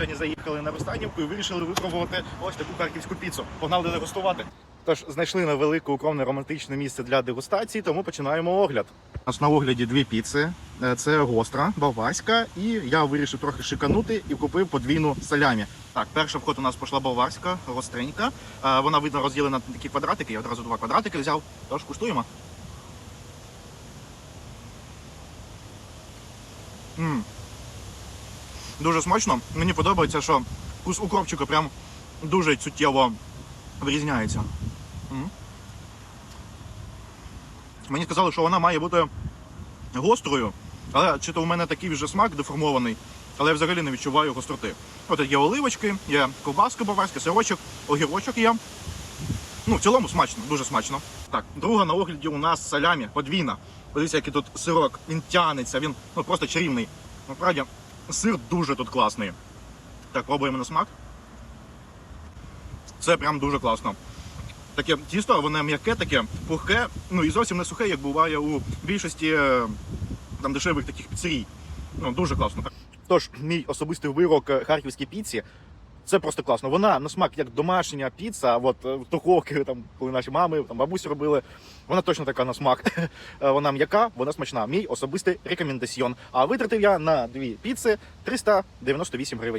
Сьогодні заїхали на Верстанівку і вирішили випробувати ось таку харківську піцу. Погнали дегустувати. Тож знайшли невелике укромне романтичне місце для дегустації, тому починаємо огляд. У нас на огляді дві піци. Е, Це гостра, баварська, і я вирішив трохи шиканути і купив подвійну салямі. Так, перша вход у нас пішла баварська, гостренька. Е, Вона видно розділена на такі квадратики. Я одразу два квадратики взяв. Тож куштуємо. м Дуже смачно. Мені подобається, що вкус укропчика прям дуже суттєво вирізняється. Мені сказали, що вона має бути гострою, але чи то у мене такий вже смак деформований, але я взагалі не відчуваю гостроти. От є оливочки, є ковбаска баварська, сирочок, огірочок є. Ну, в цілому смачно, дуже смачно. Так, друга на огляді у нас салямі подвійна. Подивіться, який тут сирок, він тянеться, він ну, просто чарівний. Насправді, сир дуже тут класний. Так, пробуємо на смак. Це прям дуже класно. Таке тісто, воно м'яке, таке пухке, ну і зовсім не сухе, як буває у більшості е, там дешевих таких піцерій. Ну, дуже класно. Тож, мій особистий вирок е, харківській піці. Це просто класно. Вона на смак як домашня піца, от е, духовки, там, коли наші мами, там бабусі робили. Вона точно така на смак. Е, Вона м'яка, вона смачна. Мій особистий рекомендаціон. А витратив я на дві піци 398 гривень.